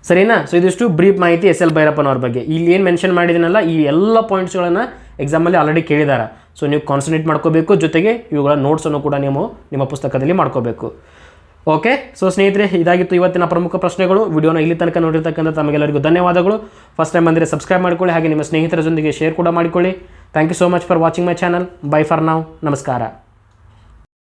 ಸರಿನಾ? ಸೊ ಇದಿಷ್ಟು ಬ್ರೀಫ್ ಮಾಹಿತಿ ಎಸ್ ಎಲ್ ಭೈರಪ್ಪನವ್ರ ಬಗ್ಗೆ. ಇಲ್ಲಿ ಏನು ಮೆನ್ಷನ್ ಮಾಡಿದ್ದೀನಲ್ಲ ಈ ಎಲ್ಲ ಪಾಯಿಂಟ್ಸ್ಗಳನ್ನು ಎಕ್ಸಾಮಲ್ಲಿ ಆಲ್ರೆಡಿ ಕೇಳಿದ್ದಾರೆ ಸೊ ನೀವು ಕಾನ್ಸಂಟ್ರೇಟ್ ಮಾಡ್ಕೋಬೇಕು, ಜೊತೆಗೆ ಇವುಗಳ ನೋಟ್ಸನ್ನು ಕೂಡ ನೀವು ನಿಮ್ಮ ಪುಸ್ತಕದಲ್ಲಿ ಮಾಡ್ಕೋಬೇಕು. ಓಕೆ ಸೊ ಸ್ನೇಹಿತರೆ, ಇದಾಗಿತ್ತು ಇವತ್ತಿನ ಪ್ರಮುಖ ಪ್ರಶ್ನೆಗಳು. ವಿಡಿಯೋನ ಇಲ್ಲಿ ತನಕ ನೋಡಿರ್ತಕ್ಕಂಥ ತಮಗೆಲ್ಲರಿಗೂ ಧನ್ಯವಾದಗಳು. ಫಸ್ಟ್ ಟೈಮ್ ಬಂದರೆ ಸಬ್ಸ್ಕ್ರೈಬ್ ಮಾಡಿಕೊಳ್ಳಿ, ಹಾಗೆ ನಿಮ್ಮ ಸ್ನೇಹಿತರ ಜೊತೆಗೆ ಶೇರ್ ಕೂಡ ಮಾಡಿಕೊಳ್ಳಿ. Thank you so much for watching my channel bye for ನಾವು ನಮಸ್ಕಾರ.